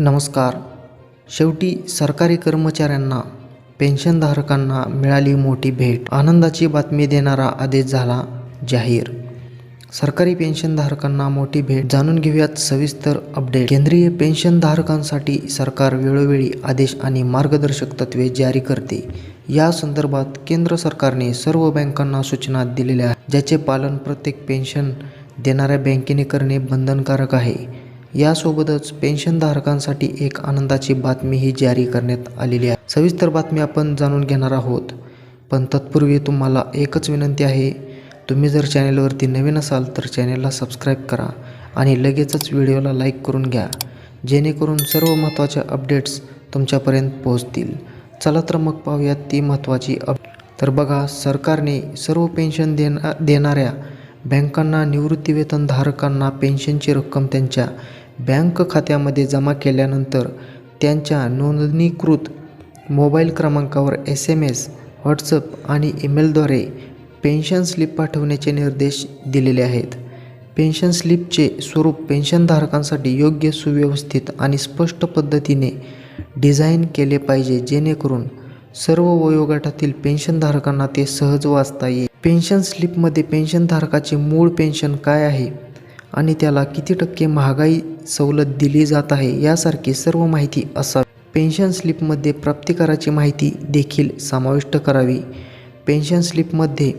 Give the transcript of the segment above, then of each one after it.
नमस्कार. शेवटी सरकारी कर्मचाऱ्यांना पेन्शनधारकांना मिळाली मोठी भेट. आनंदाची बातमी देणारा आदेश झाला जाहीर. सरकारी पेन्शनधारकांना मोठी भेट. जाणून घेऊयात सविस्तर अपडेट केंद्रीय पेन्शनधारकांसाठी सरकार वेळोवेळी आदेश आणि मार्गदर्शक तत्त्वे जारी करते. या संदर्भात केंद्र सरकारने सर्व बँकांना सूचना दिलेल्या ज्याचे पालन प्रत्येक पेन्शन देणाऱ्या बँकेने करणे बंधनकारक आहे. यासोबतच पेन्शनधारकांसाठी एक आनंदाची बातमीही जारी करण्यात आलेली आहे. सविस्तर बातमी आपण जाणून घेणार आहोत. पण तत्पूर्वी तुम्हाला एकच विनंती आहे. तुम्ही जर चॅनेलवरती नवीन असाल तर चॅनेलला सबस्क्राईब करा आणि लगेचच व्हिडिओला लाईक करून घ्या. जेणेकरून सर्व महत्त्वाच्या अपडेट्स तुमच्यापर्यंत पोहोचतील. चला तर मग पाहूयात ती महत्त्वाची अप तर बघा सरकारने सर्व पेन्शन देना देणाऱ्या बँकांना निवृत्तीवेतनधारकांना पेन्शनची रक्कम त्यांच्या बँक खात्यामध्ये जमा केल्यानंतर त्यांच्या नोंदणीकृत मोबाईल क्रमांकावर एस एम एस व्हॉट्सअप आणि ईमेलद्वारे पेन्शन स्लिप पाठवण्याचे निर्देश दिलेले आहेत. पेन्शन स्लिपचे स्वरूप पेन्शनधारकांसाठी योग्य सुव्यवस्थित आणि स्पष्ट पद्धतीने डिझाईन केले पाहिजे जेणेकरून सर्व वयोगटातील पेन्शनधारकांना ते सहज वाचता येईल. पेन्शन स्लिपमध्ये पेन्शनधारकाचे मूळ पेन्शन काय आहे आणि त्याला किती टक्के महागाई सवलत दिली जात आहे यासारखी सर्व माहिती असावी पेन्शन स्लिपमध्ये प्राप्तिकाराची माहिती देखील समाविष्ट करावी. पेन्शन स्लिपमध्ये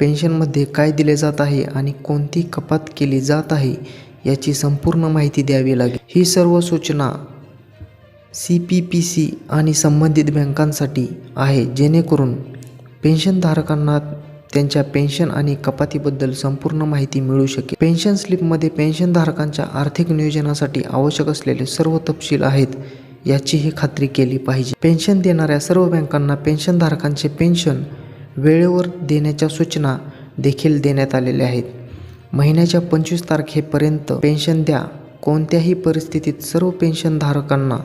पेन्शनमध्ये काय दिले जात आहे आणि कोणती कपात केली जात आहे याची संपूर्ण माहिती द्यावी लागेल. ही सर्व सूचना सी पी पी सी आणि संबंधित बँकांसाठी आहे जेणेकरून पेन्शनधारकांना त्यांच्या पेन्शन आणि कपातीबद्दल संपूर्ण माहिती मिळू शकेल. पेन्शन स्लिपमध्ये पेन्शनधारकांच्या आर्थिक नियोजनासाठी आवश्यक असलेले सर्व तपशील आहेत याचीही खात्री केली पाहिजे. पेन्शन देणाऱ्या सर्व बँकांना पेन्शनधारकांचे पेन्शन वेळेवर देण्याच्या सूचना देखील देण्यात आलेल्या आहेत. महिन्याच्या पंचवीस तारखेपर्यंत पेन्शन द्या. कोणत्याही परिस्थितीत सर्व पेन्शनधारकांना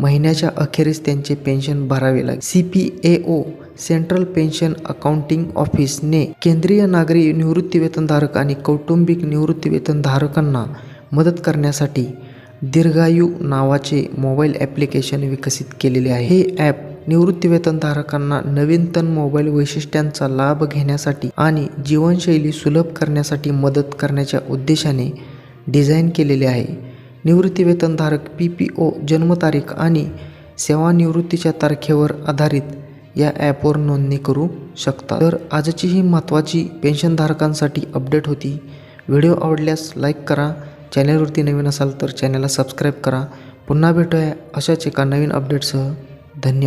महिन्याच्या अखेरीस त्यांचे पेन्शन भरावे लागेल. C P A O central pension accounting ऑफिसने केंद्रीय नागरी निवृत्तीवेतनधारक आणि कौटुंबिक निवृत्तीवेतनधारकांना मदत करण्यासाठी दीर्घायू नावाचे मोबाईल ॲप्लिकेशन विकसित केलेले आहे. हे ॲप निवृत्तीवेतनधारकांना नवीनतम मोबाईल वैशिष्ट्यांचा लाभ घेण्यासाठी आणि जीवनशैली सुलभ करण्यासाठी मदत करण्याच्या उद्देशाने डिझाईन केलेले आहे. निवृत्तीवेतनधारक पी पी ओ जन्मतारीख आणि सेवानिवृत्तीच्या तारखेवर आधारित या ॲपवर नोंदणी करू शकता. तर आजची ही महत्त्वाची पेन्शनधारकांसाठी अपडेट होती. व्हिडिओ आवडल्यास लाईक करा. चॅनलवरती नवीन असाल तर चॅनलला सबस्क्राईब करा. पुन्हा भेटूया अशाच एका नवीन अपडेटसह. धन्यवाद.